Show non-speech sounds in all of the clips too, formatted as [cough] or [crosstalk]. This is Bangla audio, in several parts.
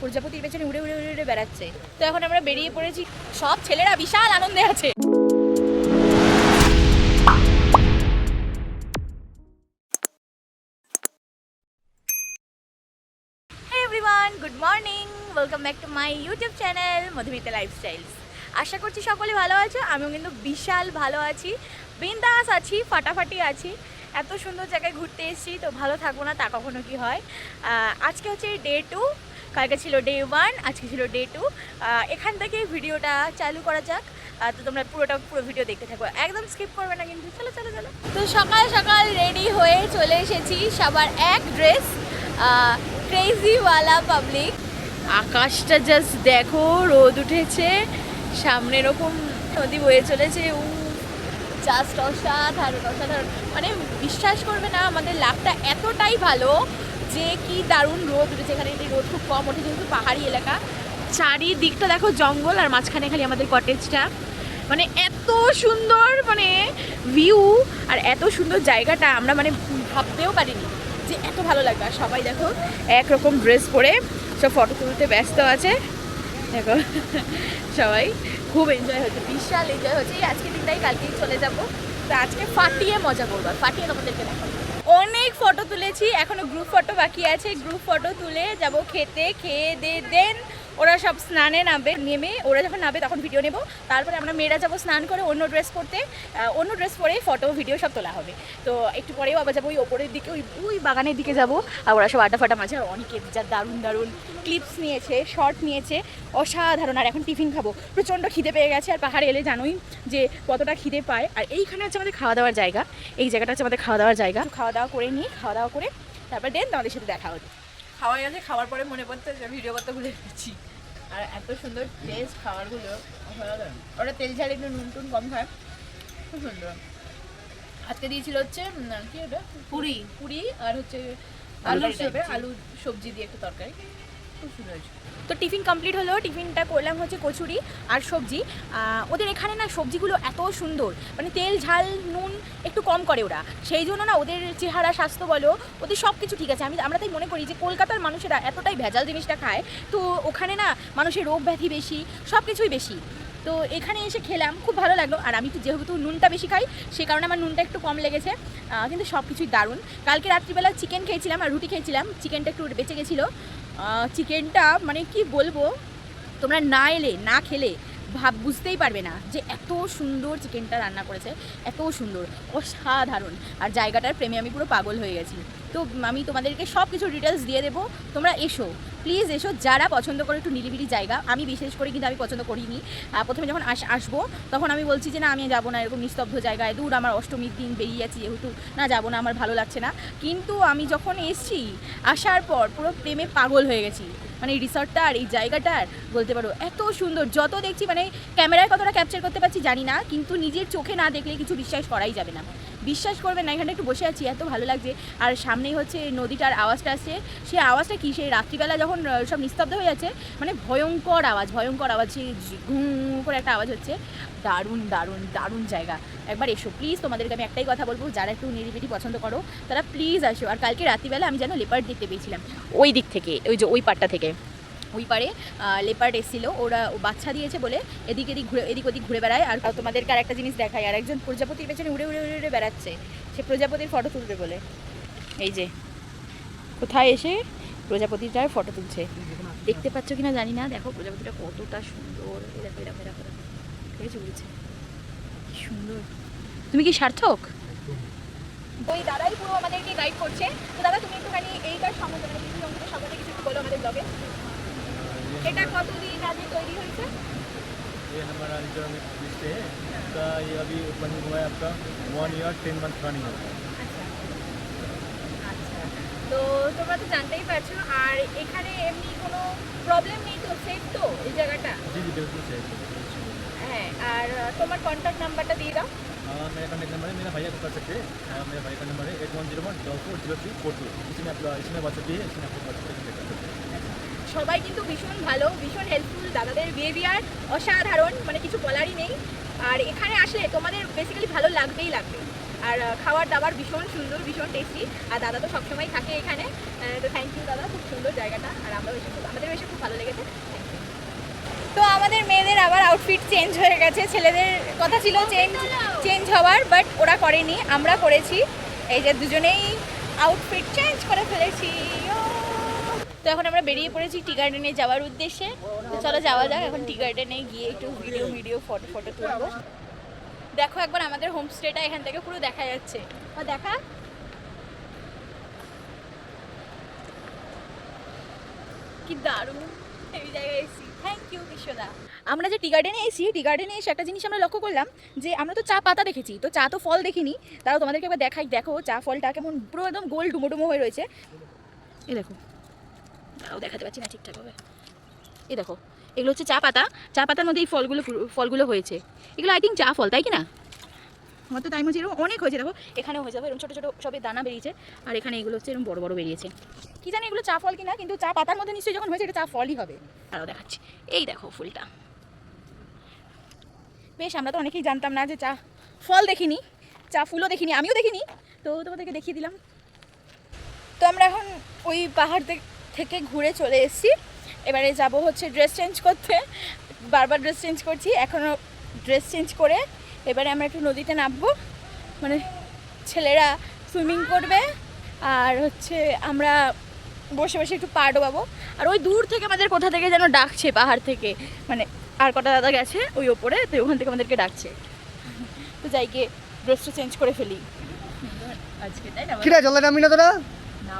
প্রজাপতির পেছনে উড়ে উড়ে উড়ে উড়ে বেড়াচ্ছে। তো এখন আমরা বেরিয়ে পড়েছি। সব ছেলেরা বিশাল আনন্দে আছে। Good morning welcome back to my YouTube channel Madhumita lifestyles আশা করছি সকলে ভালো আছো, আমিও কিন্তু বিশাল ভালো আছি। বিন্দাস আছি, ফাটাফাটি আছি। এত সুন্দর জায়গায় ঘুরতে এসেছি, তো ভালো থাকব না, তা কখনো কি হয়? আজকে হচ্ছে ডে টু কালকে ছিল ডে ওয়ান আজকে ছিল ডে টু এখান থেকে ভিডিওটা চালু করা যাক। তো তোমরা পুরোটা, পুরো ভিডিও দেখতে থাকো। একদম স্কিপ করবে না কিন্তু। চলো চলো চলো। তো সকাল সকাল রেডি হয়ে চলে এসেছি সবার এক ড্রেস ক্রেজিওয়ালা পাবলিক আকাশটা জাস্ট দেখো, রোদ উঠেছে। সামনে এরকম নদী বয়ে চলেছে। উ জাস্ট অসাধারণ অসাধারণ। মানে বিশ্বাস করবে না, আমাদের লাভটা এতটাই ভালো যে কি দারুণ রোদ এখানে এই রোদ খুব কম ওঠে যেহেতু পাহাড়ি এলাকা। চারিদিকটা দেখো জঙ্গল আর মাঝখানে খালি আমাদের কটেজটা মানে এত সুন্দর মানে ভিউ আর এত সুন্দর জায়গাটা আমরা মানে ভাবতেও পারিনি যে এত ভালো লাগবে। আর সবাই দেখো একরকম ড্রেস পরে সব ফটো তুলতে ব্যস্ত আছে। দেখো সবাই খুব এনজয় হচ্ছে, বিশাল এনজয় হচ্ছে। এই আজকে দিনটাই কালকেই চলে যাব। তো আজকে ফাটিয়ে মজা করব। ফাটিয়ে তোমাদেরকে দেখাবো। অনেক ফটো তুলেছি, এখনও গ্রুপ ফটো বাকি আছে গ্রুপ ফটো তুলে যাব খেতে, খেয়ে দে, দেন ওরা সব স্নানে নামবে। নেমে ওরা যখন নামবে তখন ভিডিও নেব। তারপরে আমরা মেয়েরা যাব স্নান করে অন্য ড্রেস পরতে। অন্য ড্রেস পরে ফটো ভিডিও সব তোলা হবে। তো একটু পরেও আবার যাব, ওই ওপরের দিকে, ওই ওই বাগানের দিকে যাব। আর ওরা সব আড্ডা ফাটা মাঝে অনেকে যা দারুণ দারুণ ক্লিপস নিয়েছে শর্ট নিয়েছে। অসাধারণ। আর এখন টিফিন খাব। প্রচণ্ড খিদে পেয়ে গেছে। আর পাহাড়ে এলে জানোই যে কতটা খিদে পায়। আর এইখানে হচ্ছে আমাদের খাওয়া দাওয়ার জায়গা। এই জায়গাটা হচ্ছে আমাদের খাওয়া দাওয়ার জায়গা। খাওয়া দাওয়া করে নিই খাওয়া দাওয়া করে তারপর দেন তোমাদের সাথে দেখা হতো খাওয়া গেছে খাওয়ার পরে মনে পড়তে যে ভিডিও করতে ভুলে গেছি। আর এত সুন্দর টেস্ট খাবারগুলো। ওটা ওরা তেল ঝাল একটু নুন টুন কম খায়। খুব সুন্দর। আজকে দিয়েছিল হচ্ছে কি ওটা? পুরি। পুরি আর হচ্ছে আলু হিসেবে আলু সবজি দিয়ে একটু তরকারি। তো টিফিন কমপ্লিট হলো, টিফিনটা করলাম হচ্ছে কচুরি আর সবজি। ওদের এখানে না সবজিগুলো এত সুন্দর মানে তেল, ঝাল, নুন একটু কম করে ওরা। সেই জন্য না ওদের চেহারা, স্বাস্থ্য বলো, ওদের সব কিছু ঠিক আছে। আমি, আমরা তাই মনে করি যে কলকাতার মানুষেরা এতটাই ভেজাল জিনিসটা খায়, তো ওখানে না মানুষের রোগ ব্যাধি বেশি সব কিছুই বেশি। তো এখানে এসে খেলাম, খুব ভালো লাগল। আর আমি তো যেহেতু নুনটা বেশি খাই, সে কারণে আমার নুনটা একটু কম লেগেছে। কিন্তু সব কিছুই দারুণ। কালকে রাত্রিবেলা চিকেন খেয়েছিলাম আর রুটি খেয়েছিলাম। চিকেনটা একটু বেঁচে গেছিল। চিকেনটা মানে কি বলব, তোমরা না এলে, না খেলে, ভাব, বুঝতেই পারবে না যে এত সুন্দর চিকেনটা রান্না করেছে, এত সুন্দর, অসাধারণ। আর জায়গাটার প্রেমে আমি পুরো পাগল হয়ে গেছি। তো আমি তোমাদেরকে সব কিছু ডিটেলস দিয়ে দেবো। তোমরা এসো। প্লিজ এসো, যারা পছন্দ করে একটু নিরিবিলি জায়গা। আমি বিশেষ করে কিন্তু আমি পছন্দ করিনি। প্রথমে যখন আস আসব, তখন আমি বলছি যে, না, আমি যাব না। এরকম নিস্তব্ধ জায়গায়, দূর আমার অষ্টমীর দিন, বেরিয়ে যাচ্ছি যেহেতু। না, যাব না, আমার ভালো লাগছে না। কিন্তু আমি যখন এসছি, আসার পর পুরো প্রেমে পাগল হয়ে গেছি। মানে এই রিসর্টটা আর এই জায়গাটার, বলতে পারো, এত সুন্দর। যত দেখছি মানে ক্যামেরায় কতটা ক্যাপচার করতে পারছি জানি না, কিন্তু নিজের চোখে না দেখলে কিছু বিশ্বাস করাই যাবে না। বিশ্বাস করবেন না, এখানে একটু বসে আছি, এত ভালো লাগছে। আর সামনেই হচ্ছে নদীটার আওয়াজটা আসছে। সেই আওয়াজটা কি? সেই রাত্রিবেলা যখন সব নিস্তব্ধ হয়ে যাচ্ছে মানে ভয়ঙ্কর আওয়াজ ভয়ঙ্কর আওয়াজ, সেই ঘুম করে একটা আওয়াজ হচ্ছে। দারুণ দারুণ দারুণ জায়গা। একবার এসো প্লিজ তোমাদেরকে আমি একটাই কথা বলব, যারা একটু নিরিবিলি পছন্দ করো, তারা প্লিজ আসো। আর কালকে রাত্রিবেলা আমি যেন লেপার্ড দেখতে পেয়েছিলাম। ওই দিক থেকে, ওই যে ওই পাটটা থেকে। ওই পারে লেপার্ড এসেছিল, ওরা বাচ্চা দিয়েছে বলে এদিক এদিক ঘুরে, এদিক ওদিক ঘুরে বেড়ায়। আর তোমাদেরকে আর একটা জিনিস দেখায় আর একজন প্রজাপতির পেছনে উড়ে উড়ে উড়ে উড়ে বেড়াচ্ছে, সে প্রজাপতির ফটো তুলবে বলে। এই যে, কোথায় এসে প্রজাপতিটার ফটো তুলছে? দেখতে পাচ্ছ কিনা জানি না, দেখো প্রজাপতিটা কতটা সুন্দর দেখেছ সুন্দর। তুমি কি সার্থক? ওই দাদাই পুরো আমাদেরকে গাইড করছে। তো দাদা, তুমি একটুখানি এইটার সম্বন্ধে মানে সম্বন্ধে কিছু বলো আমাদের ব্লগে এটা কতদিন আগে তৈরি হয়েছে ये हमारा जो स्टे है इसका ये अभी ओपनिंग हुआ है आपका one year ten month running होगा আচ্ছা আচ্ছা তো তোমরা তো জানতেই পারছো আর এখানে এমনি কোনো প্রবলেম নেই তো সেফ তো এই জায়গাটা जी जी बिल्कुल सही হ্যাঁ আর তোমার কন্ট্যাক্ট নাম্বারটা দিয়ে দাও हाँ मेरा कॉन्टेक्ट नंबर है मेरा भैया को कर सकते हैं हाँ, मेरा भैया का नंबर है eight one zero one double four zero three four two इसमें आप इसमें व्हाट्सएप भी है इसमें आपको व्हाट्सएप कर सकते हैं সবাই কিন্তু ভীষণ ভালো ভীষণ হেল্পফুল দাদাদের বিহেভিয়ার অসাধারণ মানে কিছু বলারই নেই। আর এখানে আসলে তোমাদের বেসিক্যালি ভালো লাগবেই লাগবে। আর খাবার দাবার ভীষণ সুন্দর ভীষণ টেস্টি আর দাদা তো সবসময় থাকে এখানে। তো থ্যাংক ইউ দাদা খুব সুন্দর জায়গাটা। আর আমরা এসে খুব আমাদের এসে খুব ভালো লেগেছে। তো আমাদের মেয়েদের আবার আউটফিট চেঞ্জ হয়ে গেছে। ছেলেদের কথা ছিল চেঞ্জ চেঞ্জ হওয়ার বাট ওরা করেনি। আমরা করেছি। এই যে দুজনেই আউটফিট চেঞ্জ করে ফেলেছি। ও। তো এখন আমরা বেরিয়ে পড়েছি টি গার্ডেনে যাওয়ার উদ্দেশ্যে। তো চলো যাওয়া যাক, এখন টি গার্ডেনে গিয়ে একটু ভিডিও ভিডিও ফটো ফটো তুলবো। দেখো একবার আমাদের হোমস্টেটা এখান থেকে পুরো দেখা যাচ্ছে। দেখা। কি দারুণ। এই জায়গায় এসেছি। থ্যাংক ইউ বিশ্বদা। আমরা যে টি গার্ডেনে এসেছি, টি গার্ডেনে এসে একটা জিনিস আমরা লক্ষ্য করলাম যে আমরা তো চা পাতা দেখেছি, তো চা তো ফল দেখিনি। তাও তোমাদেরকে একবার দেখাই, দেখো চা ফলটা কেমন পুরো একদম গোল ডুমো ডুমো হয়ে রয়েছে। এই দেখো। তাও দেখাতে পারছি না ঠিকঠাকভাবে এই দেখো, এগুলো হচ্ছে চা পাতা। চা পাতার মধ্যে এই ফলগুলো ফলগুলো হয়েছে। এগুলো আই থিঙ্ক চা ফল, তাই কি না? আমার তো তাই হচ্ছে এরকম অনেক হয়েছে, দেখো, এখানেও হয়ে যাবে এরকম ছোটো ছোটো সবের দানা বেরিয়েছে, আর এখানে এগুলো হচ্ছে এরকম বড় বড় বেরিয়েছে। কি জানি এগুলো চা ফল কিনা, কিন্তু চা পাতার মধ্যে নিশ্চয়ই যখন হয়েছে, এটা চা ফলই হবে। আরও দেখাচ্ছি। এই দেখো ফুলটা। বেশ, আমরা তো অনেকেই জানতাম না যে চা ফল দেখিনি, চা ফুলও দেখিনি, আমিও দেখিনি। তো তোমাদেরকে দেখিয়ে দিলাম। তো আমরা এখন ওই পাহাড় থেকে- থেকে ঘুরে চলে এসেছি। এবারে যাব হচ্ছে ড্রেস চেঞ্জ করতে। বারবার ড্রেস চেঞ্জ করছি এখনও ড্রেস চেঞ্জ করে। এবারে আমরা একটু নদীতে নামবো। মানে ছেলেরা সুইমিং করবে আর হচ্ছে আমরা বসে বসে একটু পা ডোবাবো। আর ওই দূর থেকে আমাদের কোথা থেকে যেন ডাকছে পাহাড় থেকে। মানে আর কটা দাদা গেছে ওই ওপরে তো ওখান থেকে আমাদেরকে ডাকছে। তো যাই গিয়ে ড্রেসটা চেঞ্জ করে ফেলি। আজকে তাই না? কিরা জলে নামি না তোরা?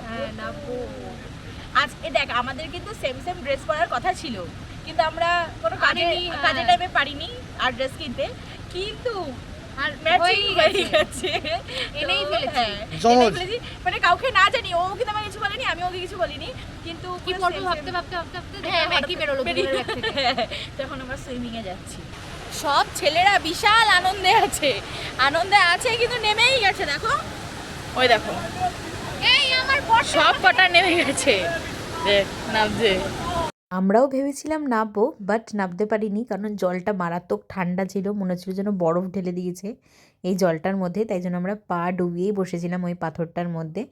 হ্যাঁ, নাববো। আজকে দেখ আমাদের কিন্তু সেম সেম ড্রেস পরার কথা ছিল কিন্তু আমরা কোনো কাজে হ্যাঁ। কাজের টাইমে পারিনি আর ড্রেস কিনতে কিন্তু আর ম্যাচিং হয়ে গেছে। গেছে এনেই ফেলেছি। হ্যাঁ। এনেই ফেলেছি। মানে কাউকে না জানি ও কিন্তু আমাকে কিছু বলেনি আমি ওকে কিছু বলিনি কিন্তু কি পড়ব ভাবতে ভাবতে ভাবতে ভাবতে হ্যাঁ, একই বেরোলো তখন আমরা সুইমিং এ যাচ্ছি সব ছেলেরা বিশাল আনন্দে আছে আনন্দে আছে কিন্তু নেমেই গেছে দেখো ওই দেখো সব কটা নেমে গেছে। নামছে আমরাও ভেবেছিলাম নামবো বাট নামতে পারিনি কারণ জলটা মারাত্মক ঠান্ডা ছিল মনে হচ্ছিল যেন বরফ ঢেলে দিয়েছে এই জলটার মধ্যে তাই জন্য আমরা পা ডুবিয়েই বসেছিলাম ওই পাথরটার মধ্যে।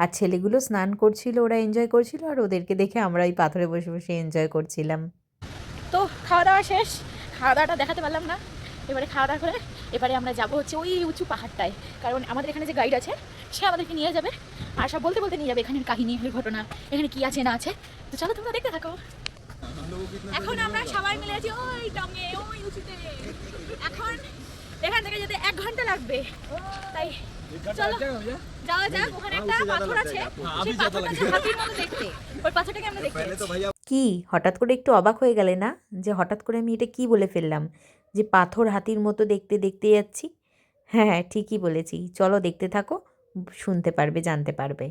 আর ছেলেগুলো স্নান করছিল ওরা এনজয় করছিল আর ওদেরকে দেখে আমরা ওই পাথরে বসে বসে এনজয় করছিলাম। তো খাওয়া দাওয়া শেষ খাওয়া দাওয়াটা দেখাতে পারলাম না। এবারে খাওয়া দাওয়া করে এবারে আমরা যাব হচ্ছে ওই উঁচু পাহাড়টায়। কারণ আমাদের এখানে যে গাইড আছে সে আমাদেরকে নিয়ে যাবে আর সব বলতে বলতে নিয়ে যাবে এখানের কাহিনী এর ঘটনা এখানে কি আছে না আছে। তো চলো তোমরা দেখতে থাকো। এখন আমরা সবাই মিলে আছি ওই টঙে ওই উঁচুতে। এখন এখান থেকে যেতে এক ঘণ্টা লাগবে। তাই চলো যাওয়া যাক ওখানে একটা পাথর আছে। সেই পাথরটা হাতির মতো দেখতে। ওই পাথরটাকে আমরা দেখতে কি? হঠাৎ করে একটু অবাক হয়ে গেলে না? যে হঠাৎ করে আমি এটা কি বলে ফেললাম? যে পাথর হাতির মতো দেখতে দেখতে যাচ্ছি। হ্যাঁ হ্যাঁ ঠিকই বলেছি। চলো দেখতে থাকো, শুনতে পারবে, জানতে পারবে।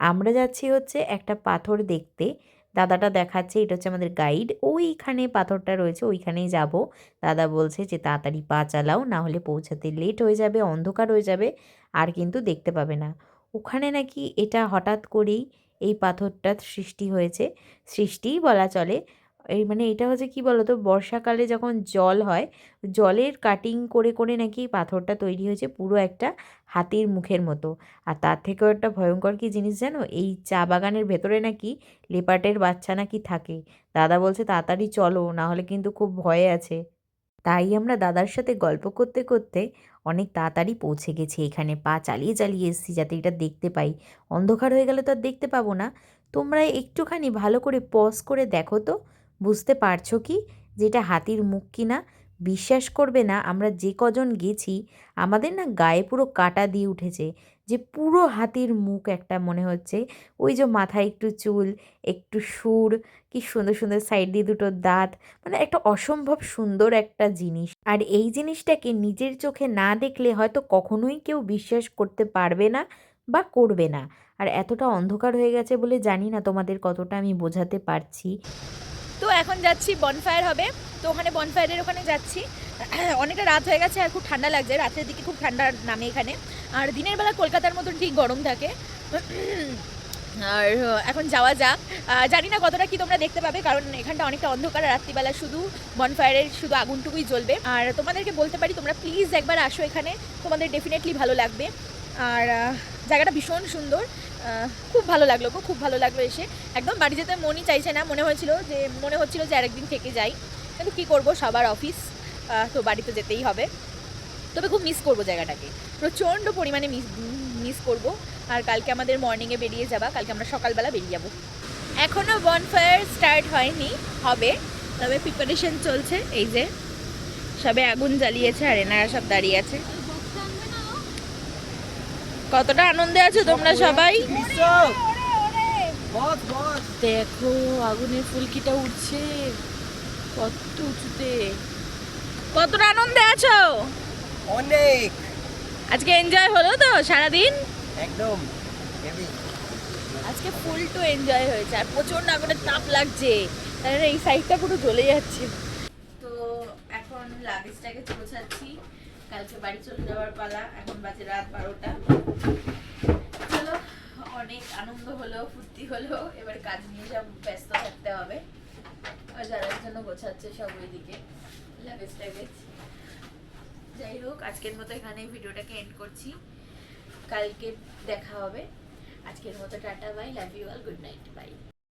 আমরা যাচ্ছি হচ্ছে একটা পাথর দেখতে। দাদাটা দেখাচ্ছে, এটা হচ্ছে আমাদের গাইড ওইখানে পাথরটা রয়েছে, ওইখানেই যাব। দাদা বলছে যে, তাড়াতাড়ি পা চালাও, না হলে পৌঁছাতে লেট হয়ে যাবে, অন্ধকার হয়ে যাবে, আর কিন্তু দেখতে পাবে না। ওখানে নাকি এটা হঠাৎ করেই এই পাথরটা সৃষ্টি হয়েছে। সৃষ্টিই বলা চলে এই মানে এটা হচ্ছে কি বলতো? বর্ষাকালে যখন জল হয়, জলের কাটিং করে করে নাকি পাথরটা তৈরি হয়েছে পুরো একটা হাতির মুখের মতো। আর তার থেকেও একটা ভয়ঙ্কর কি জিনিস জানো? এই চা বাগানের ভেতরে নাকি লেপাটের বাচ্চা নাকি থাকে। দাদা বলছে, তাড়াতাড়ি চলো নাহলে কিন্তু খুব ভয়ে আছে। তাই আমরা দাদার সাথে গল্প করতে করতে অনেক তাড়াতাড়ি পৌঁছে গেছি এখানে। পা চালিয়ে চালিয়ে এসেছি যাতে এটা দেখতে পাই। অন্ধকার হয়ে গেলে তো আর দেখতে পাবো না। তোমরা একটুখানি ভালো করে পজ করে দেখো তো। বুঝতে পারছ কি? যেটা হাতির মুখ কিনা? বিশ্বাস করবে না, আমরা যে কজন গেছি, আমাদের না গায়ে পুরো কাটা দিয়ে উঠেছে, যে পুরো হাতির মুখ একটা মনে হচ্ছে। ওই যে মাথায় একটু চুল, একটু সুর, কি সুন্দর সুন্দর সাইড দিয়ে দুটো দাঁত মানে একটা অসম্ভব সুন্দর একটা জিনিস। আর এই জিনিসটাকে নিজের চোখে না দেখলে হয়তো কখনোই কেউ বিশ্বাস করতে পারবে না বা করবে না। আর এতটা অন্ধকার হয়ে গেছে বলে জানি না তোমাদের কতটা আমি বোঝাতে পারছি। তো এখন যাচ্ছি বনফায়ার হবে। তো ওখানে বনফায়ারের ওখানে যাচ্ছি। [clears throat] অনেকটা রাত হয়ে গেছে, আর খুব ঠান্ডা লাগছে। রাতের দিকে খুব ঠান্ডা নামে এখানে। আর দিনের বেলা কলকাতার মতন ঠিক গরম থাকে। [clears throat] আর এখন যাওয়া যাক। জানি না কতটা কি তোমরা দেখতে পাবে, কারণ এখানটা অনেকটা অন্ধকার। রাত্রিবেলা শুধু বনফায়ারের শুধু আগুনটুকুই জ্বলবে। আর তোমাদেরকে বলতে পারি, তোমরা প্লিজ একবার আসো এখানে। তোমাদের ডেফিনেটলি ভালো লাগবে। আর জায়গাটা ভীষণ সুন্দর। খুব ভালো লাগল গো, খুব ভালো লাগল এসে। একদম বাড়ি যেতে মনই চাইছে না মনে হয়েছিল যে মনে হচ্ছিল যে আরেকদিন থেকে যাই। কিন্তু কী করব সবার অফিস তো বাড়ি তো যেতেই হবে। তবে খুব মিস করব জায়গাটাকে। প্রচণ্ড পরিমাণে মিস মিস করব। আর কালকে আমাদের মর্নিংয়ে বেরিয়ে যাবা কালকে আমরা সকালবেলা বেরিয়ে যাব। এখনও বনফায়ার স্টার্ট হয়নি হবে। তবে প্রিপারেশন চলছে এই যে সবে আগুন জ্বালিয়েছে আর এনারা সব দাঁড়িয়ে আছে। কতটা আনন্দে আছো তোমরা সবাই? দেখো আগুনের ফুলকিটা উঠছে। কত উঁচুতে। কতটা আনন্দে আছো? অনেক। আজকে এনজয় হলো তো সারাদিন? একদম। আজকে ফুল টু এনজয় হয়েছে আর প্রচণ্ড আগুনের তাপ লাগছে। তাহলে এই সাইডটা পুরো জ্বলে যাচ্ছে। তো এখন লাগেজটাকে গোছাচ্ছি কালকে বাড়ি চলে যাওয়ার পালা এখন বাজে রাত বারোটা। আনন্দ হলো, ফুর্তি হলো, এবার কাজ নিয়ে সব ব্যস্ত থাকতে হবে। আর যারা জন্য গোছাচ্ছে সব ওইদিকে লাগেজ যাই হোক, আজকের মতো এখানে ভিডিওটাকে এন্ড করছি। কালকে দেখা হবে। আজকের মতো tata bye love you all good night bye